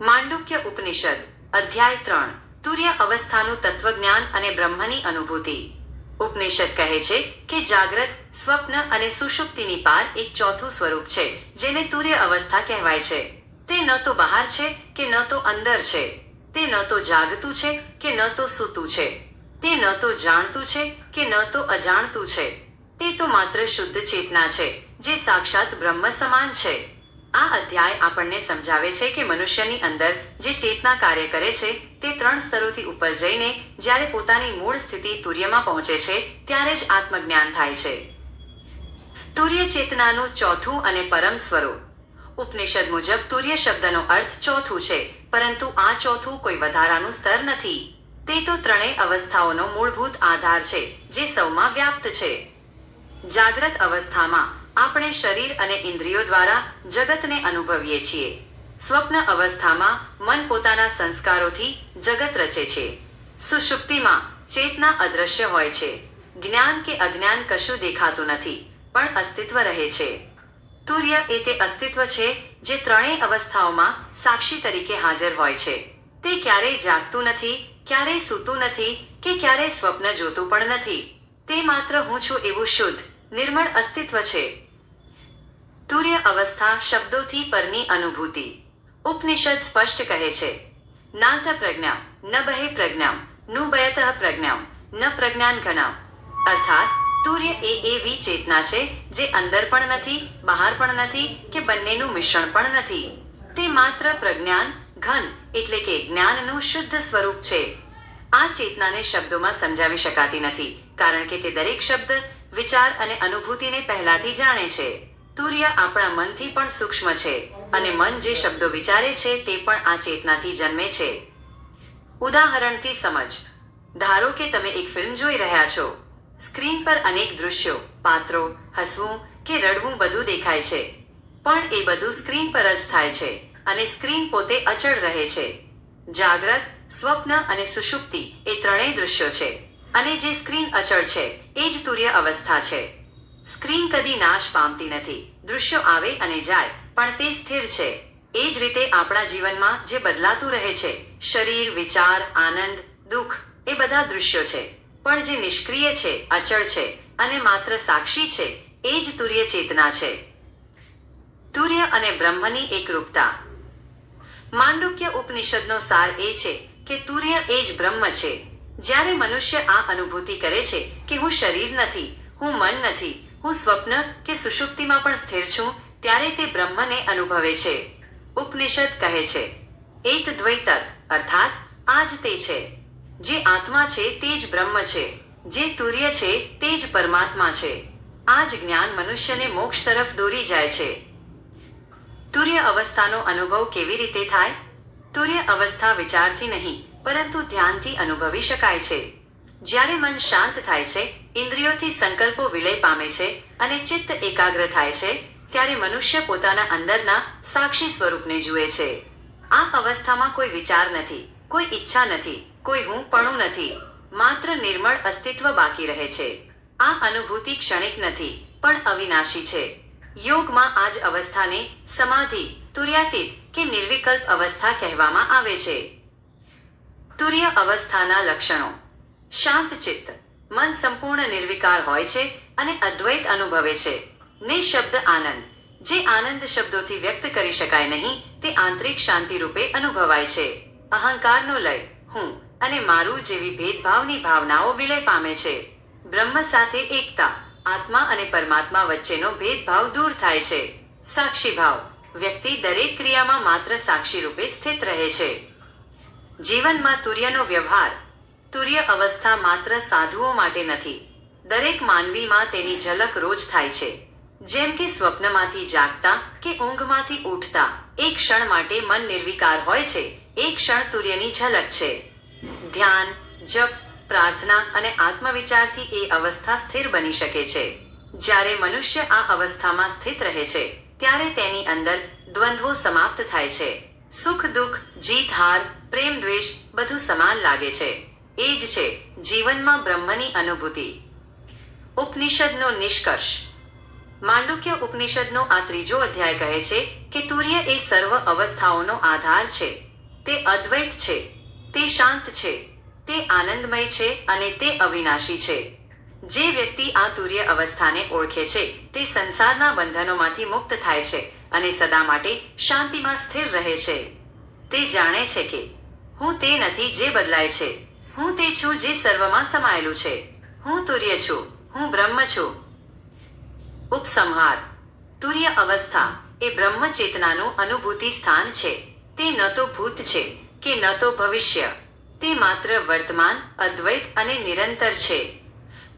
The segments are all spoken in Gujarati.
માંડુક્ય ઉપનિષદ, અધ્યાય ત્રણ, તુર્ય અવસ્થાનું તત્વજ્ઞાન અને બ્રહ્મની અનુભૂતિ. ઉપનિષદ કહે છે કે જાગ્રત, સ્વપ્ન અને સુષુપ્તિની પાર એક ચોથું સ્વરૂપ છે, જેને તુર્ય અવસ્થા કહેવાય છે. તે ન તો બહાર છે કે ન તો અંદર છે. તે ન તો જાગતું છે કે ન તો સૂતું છે. તે ન તો જાણતું છે કે ન તો અજાણતું છે. તે તો માત્ર શુદ્ધ ચેતના છે, જે સાક્ષાત બ્રહ્મ સમાન છે. આ અધ્યાય આપણને સમજાવે છે કે મનુષ્યની અંદર જે ચેતના કાર્ય કરે છે, તે ત્રણ સ્તરોથી ઉપર જઈને જ્યારે પોતાની મૂળ સ્થિતિ તુર્યમાં પહોંચે છે, ત્યારે જ આત્મજ્ઞાન થાય છે. તુર્ય ચેતનાનું ચોથું અને પરમ સ્વરૂપ. ઉપનિષદ મુજબ તુર્ય શબ્દનો અર્થ ચોથું છે, પરંતુ આ ચોથું કોઈ વધારાનું સ્તર નથી. તે તો ત્રણેય અવસ્થાઓનો મૂળભૂત આધાર છે, જે સૌમાં વ્યાપ્ત છે. જાગ્રત અવસ્થામાં આપણે શરીર અને ઇન્દ્રિયો દ્વારા જગતને અનુભવીએ છીએ. સ્વપ્ન અવસ્થામાં મન પોતાના સંસ્કારોથી જગત રચે છે. સુષુપ્તિમાં ચેતના અદ્રશ્ય હોય છે. જ્ઞાન કે અજ્ઞાન કશું દેખાતું નથી, પણ અસ્તિત્વ રહે છે. તુર્ય એ તે અસ્તિત્વ છે જે ત્રણેય અવસ્થાઓમાં સાક્ષી તરીકે હાજર હોય છે. તે ક્યારેય જાગતું નથી, ક્યારેય સૂતું નથી કે ક્યારેય સ્વપ્ન જોતું પણ નથી. તે માત્ર હું છું એવું શુદ્ધ, નિર્મળ અસ્તિત્વ છે. તુર્ય અવસ્થા શબ્દોથી પરની અનુભૂતિ. ઉપનિષદ સ્પષ્ટ કહે છે નાંત પ્રજ્ઞા, ન બહે પ્રજ્ઞા, નું બયતઃ પ્રજ્ઞા, ન પ્રજ્ઞાન ઘના અર્થાત, તુર્ય એ એવી ચેતના છે જે અંદર પણ નથી, બહાર પણ નથી કે બંનેનું મિશ્રણ પણ નથી. તે માત્ર પ્રજ્ઞાન, ઘન એટલે કે જ્ઞાનનું શુદ્ધ સ્વરૂપ છે. આ ચેતનાને શબ્દોમાં સમજાવી શકાતી નથી, કારણ કે તે દરેક શબ્દ, વિચાર અને અનુભૂતિને પહેલાથી જાણે છે. તુર્ય આપણા મનથી પણ સૂક્ષ્મ છે અને મન જે શબ્દો વિચારે છે તે પણ આ ચેતનાથી જન્મે છે. ઉદાહરણથી સમજ. ધારો કે તમે એક ફિલ્મ જોઈ રહ્યા છો. સ્ક્રીન પર અનેક દૃશ્યો, પાત્રો, હસવું કે રડવું બધું દેખાય છે. પણ એ બધું સ્ક્રીન પર જ થાય છે અને સ્ક્રીન પોતે અચળ રહે છે. જાગ્રત, સ્વપ્ન અને સુષુપ્તિ એ ત્રણેય દૃશ્યો છે અને જે સ્ક્રીન અચળ છે, એ જ તુર્ય અવસ્થા છે. સ્ક્રીન કદી નાશ પામતી નથી. દૃશ્યો આવે અને જાય, પણ તે સ્થિર છે. એ જ રીતે આપણા જીવનમાં જે બદલાતું રહે છે, શરીર, વિચાર, આનંદ, દુઃખ, એ બધા દૃશ્યો છે. પણ જે નિષ્ક્રિય છે, અચળ છે અને માત્ર સાક્ષી છે, એ જ તુર્ય ચેતના છે. તુર્ય અને બ્રહ્મની એકરૂપતા. માંડુક્ય ઉપનિષદનો સાર એ છે કે તુર્ય એ જ બ્રહ્મ છે. જ્યારે મનુષ્ય આ અનુભૂતિ કરે છે કે હું શરીર નથી, હું મન નથી હું સ્વપ્ન કે સુષુપ્તિમાં પણ સ્થિર છું, ત્યારે તે બ્રહ્મને અનુભવે છે. ઉપનિષદ કહે છે, એત દ્વૈતત અર્થાત આ જ તે છે. જે આત્મા છે તે જ બ્રહ્મ છે. જે તુર્ય છે તે જ પરમાત્મા છે. આ જ જ્ઞાન મનુષ્યને મોક્ષ તરફ દોરી જાય છે. તુર્ય અવસ્થાનો અનુભવ કેવી રીતે થાય? તુર્ય અવસ્થા વિચારથી નહીં, પરંતુ ધ્યાનથી અનુભવી શકાય છે. જ્યારે મન શાંત થાય છે, ઇન્દ્રિયોથી સંકલ્પો વિલય પામે છે અને ચિત્ત એકાગ્ર થાય છે, ત્યારે મનુષ્ય પોતાના અંદરના સાક્ષી સ્વરૂપને જુએ છે. આ અવસ્થામાં કોઈ વિચાર નથી, કોઈ ઈચ્છા નથી, કોઈ હું પણું નથી, માત્ર નિર્મળ અસ્તિત્વ બાકી રહે છે. આ અનુભૂતિ ક્ષણિક નથી, પણ અવિનાશી છે. યોગમાં આ જ અવસ્થાને સમાધિ, તુર્યાતીત કે નિર્વિકલ્પ અવસ્થા કહેવામાં આવે છે. તુર્ય અવસ્થાના લક્ષણો. શાંત ચિત્ત. મન સંપૂર્ણ નિર્વિકાર હોય છે અને અદ્વૈત અનુભવે છે. નિશબ્દ આનંદ. જે આનંદ શબ્દોથી વ્યક્ત કરી શકાય નહીં, તે આંતરિક શાંતિ રૂપે અનુભવાય છે. અહંકારનો લય, હું અને મારું જેવી ભેદભાવની ભાવનાઓ વિલય પામે છે. બ્રહ્મ સાથે એકતા, આત્મા અને પરમાત્મા વચ્ચેનો ભેદભાવ દૂર થાય છે. સાક્ષી ભાવ. વ્યક્તિ દરેક ક્રિયામાં માત્ર સાક્ષી રૂપે સ્થિત રહે છે. જીવનમાં તુર્યનો વ્યવહાર તુર્ય અવસ્થા માત્ર સાધુઓ માટે નથી. દરેક માનવીમાં તેની ઝલક રોજ થાય છે. જેમ કે સ્વપ્નમાંથી જાગતા કે ઊંઘમાંથી ઉઠતા, એક ક્ષણ માટે મન નિર્વિકાર હોય છે, એક ક્ષણ તુર્યની ઝલક છે. ધ્યાન, જપ, પ્રાર્થના અને આત્મવિચારથી એ અવસ્થા સ્થિર બની શકે છે. જ્યારે મનુષ્ય આ અવસ્થામાં સ્થિત રહે છે, ત્યારે તેની અંદર દ્વંદ્વો સમાપ્ત થાય છે. સુખ દુઃખ જીત હાર પ્રેમ દ્વેષ બધું સમાન લાગે છે. એ જ છે, જીવનમાં બ્રહ્મની અનુભૂતિ. ઉપનિષદનો નિષ્કર્ષ. માંડુક્ય ઉપનિષદનો આ ત્રીજો અધ્યાય કહે છે કે તુર્ય એ સર્વ અવસ્થાઓનો આધાર છે. તે અદ્વૈત છે, તે શાંત છે, તે આનંદમય છે અને તે અવિનાશી છે. જે વ્યક્તિ આ તુર્ય અવસ્થાને ઓળખે છે, તે સંસારના બંધનોમાંથી મુક્ત થાય છે અને સદા માટે શાંતિમાં સ્થિર રહે છે. તે જાણે છે કે, હું તે નથી જે બદલાય છે. હું તે છું જે સર્વમાં સમાયેલું છે. હું તુર્ય છું. હું બ્રહ્મ છું. ઉપસંહાર. તુર્ય અવસ્થા એ બ્રહ્મ ચેતનાનું અનુભૂતિ સ્થાન છે. તે ન તો ભૂત છે કે ન તો ભવિષ્ય. તે માત્ર વર્તમાન, અદ્વૈત અને નિરંતર છે.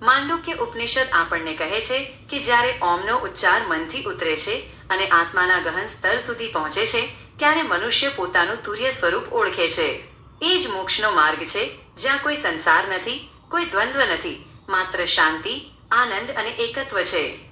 માંડુક્ય ઉપનિષદ આપણને કહે છે કે જ્યારે ઓમનો ઉચ્ચાર મનથી ઉતરે છે અને આત્માના ગહન સ્તર સુધી પહોંચે છે, ત્યારે મનુષ્ય પોતાનું તુર્ય સ્વરૂપ ઓળખે છે. એ જ મોક્ષનો માર્ગ છે, જ્યાં કોઈ સંસાર નથી, કોઈ દ્વંદ્વ નથી, માત્ર શાંતિ, આનંદ અને એકત્વ છે.